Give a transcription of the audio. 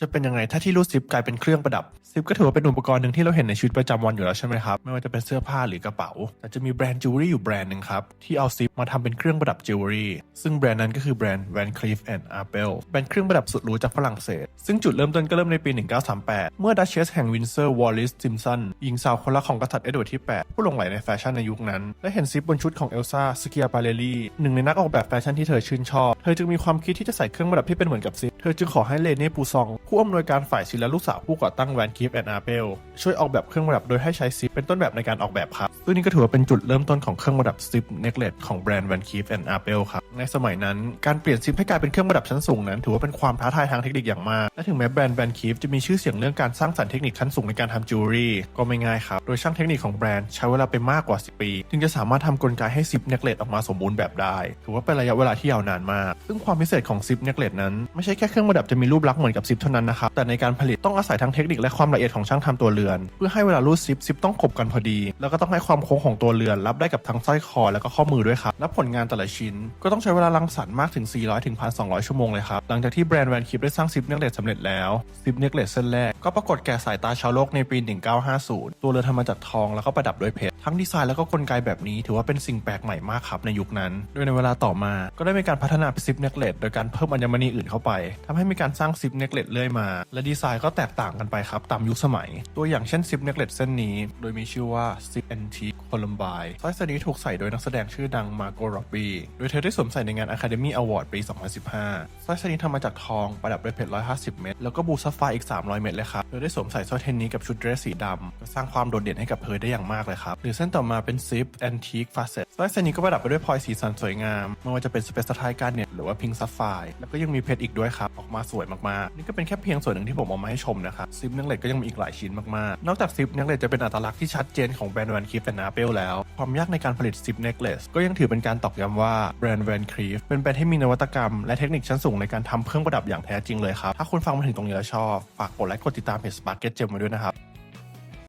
จะเป็นยังไงถ้าที่รูดซิปกลายเป็นเครื่องประดับซิปก็ถือว่าเป็นอุปกรณ์หนึ่งที่เราเห็นในชีวิตประจำวันอยู่แล้วใช่ไหมครับไม่ว่าจะเป็นเสื้อผ้าหรือกระเป๋า แต่จะมีแบรนด์จิวเวลรี่อยู่แบรนด์หนึ่งครับ ที่เอาซิปมาทำเป็นเครื่องประดับจิวเวลรี่ซึ่งแบรนด์นั้นก็คือแบรนด์ Van Cleef Arpels เป็นเครื่องประดับสุดหรูจากฝรั่งเศส ซึ่งจุดเริ่มต้นก็เริ่มในปี 1938 เมื่อดัชเชสแห่งวินเซอร์วอลลิสซิมสันหญิงสาวคนรักของกษัตริย์เอ็ดเวิร์ดที่ 8 ผู้หลงใหลในแฟชั่นในยุคนั้นได้เห็นซิปบนชุดของเอลซ่าสกิอาปาเลลีหนึ่งในนักออกแบบแฟชั่นที่เธอชื่นชอบ เธอจึงมีความคิดที่จะใส่เครื่องประดับที่เป็นเหมือนกับซิป ธอจึงขอให้เลเน่ปูซอง ผู้อำนวยการฝ่ายศิลป์และลูกสาวผู้ก่อตั้งแวนคีฟแอนด์อาเปลช่วยออกแบบเครื่องประดับโดยให้ใช้ซิปเป็นต้นแบบในการออกแบบครับซึ่งนี่ก็ถือว่าเป็นจุดเริ่มต้นของเครื่องประดับซิปเน็กเลตของแบรนด์แวนคีฟแอนด์อาเปลครับ ในสมัยนั้น การเปลี่ยนซิปให้กลายเป็นเครื่องประดับชั้นสูงนั้น ถือว่าเป็นความท้าทายทางเทคนิคอย่างมาก และถึงแม้แบรนด์แวนคีฟจะมีชื่อเสียงเรื่องการสร้างสรรค์เทคนิคชั้นสูงในการทำจิวเวลรี่ก็ไม่ง่ายครับ โดยช่างเทคนิคของแบรนด์ใช้เวลาไปมากกว่า 10 ปีจึงจะสามารถทำกลไกให้ซิปเนกเลตออกมาสมบูรณ์แบบได้ ถือว่าเป็นระยะเวลาที่ยาวนานมาก ซึ่งความพิเศษของซิปเนกเลตนั้นไม่ใช่แค่เครื่องประดับจะมีรูปลักษณ์เหมือนกับซิปเท่านั้นนะครับแต่ในการผลิตต้องอาศัยทั้งเทคนิคและความละเอียดของช่างทำตัวเรือน เพื่อให้เวลารูดซิปซิปต้องขบกันพอดี แล้วก็ต้องให้ความโค้งของตัวเรือน รับได้กับทั้งสร้อยคอ แล้วก็ข้อมือด้วยครับและผลงานแต่ละชิ้นก็ต้องใช้เวลารังสรรค์มากถึง 400ถึง1,200 ชั่วโมงเลยครับ หลังจากที่แบรนด์แวนคิปได้สร้างซิปเนกเลตสำเร็จแล้ว ซิปเนกเลตเส้นแรกก็ปรากฏแก่สายตาชาวโลกในปี 1950 ตัวเรือทำมาจากทองแล้วก็ประดับด้วยเพชร ทั้งดีไซน์แล้วก็กลไกแบบนี้ ถือว่าเป็นสิ่งแปลกใหม่มากครับในยุคนั้น โดยในเวลาต่อมา ก็ได้มีการพัฒนาซิปเนกเลตโดยการเพิ่มอัญมณีอื่นเข้าไปทำให้มีการสร้างซิปเนกเลตเรื่อยมา และดีไซน์ก็แตกต่างกันไปครับตามยุคสมัย ตัวอย่างเช่นซิปเนกเลตเส้นนี้ โดยมีชื่อว่าซิปแอนทีโคลัมบายสร้อยเส้นนี้ถูกใส่โดยนักแสดงชื่อดังมาโกโรบีโดยเธอได้สวมใส่ในงาน Academy Award ปี 2015 สร้อยชนิดทำมาจากทองประดับด้วยเพชร 150 เม็ด แล้วก็บูซัฟไฟอีก 300 เม็ดเลยครับ โดยได้สวมใส่สร้อยเทนนี้กับชุดเดรสสีดำก็สร้างความโดดเด่นให้กับเธอได้อย่างมากเลยครับ หรือเส้นต่อมาเป็นซิปแอนทิกฟาเซ สร้อยเส้นนี้ก็ประดับไปด้วยพลอยสีสันสวยงาม ไม่ว่าจะเป็นสเปซไทการเน็ตหรือว่าพิงซัฟไฟแล้วก็ยังมีเพชรอีกด้วยครับ ออกมาสวยมากๆ นี่ก็เป็นแค่เพียงส่วนหนึ่งที่ผมเอามาให้ชมนะครับซิปเนกเลตก็ยังมีอีกหลายชิ้นมากๆ นอกจากซิปเนกเลตจะเป็นอัตลักษณ์ที่ชัดเจนของแบรนด์แวนคีฟและนาเปลแล้ว ความยากในการผลิตซิปเนกเลสก็ยังถือเป็นการตอกย้ำว่าแบรนด์แวนคีฟเป็นแบรนด์ที่มีนวัตกรรมและเทคนิคชั้นสูงในการทำเครื่องประดับอย่างแท้จริงเลยครับถ้าคุณฟังมาถึงตรงนี้แล้วชอบฝากกดไลค์กดติดตามเพจ Sparket Gem ไว้ด้วยนะครับ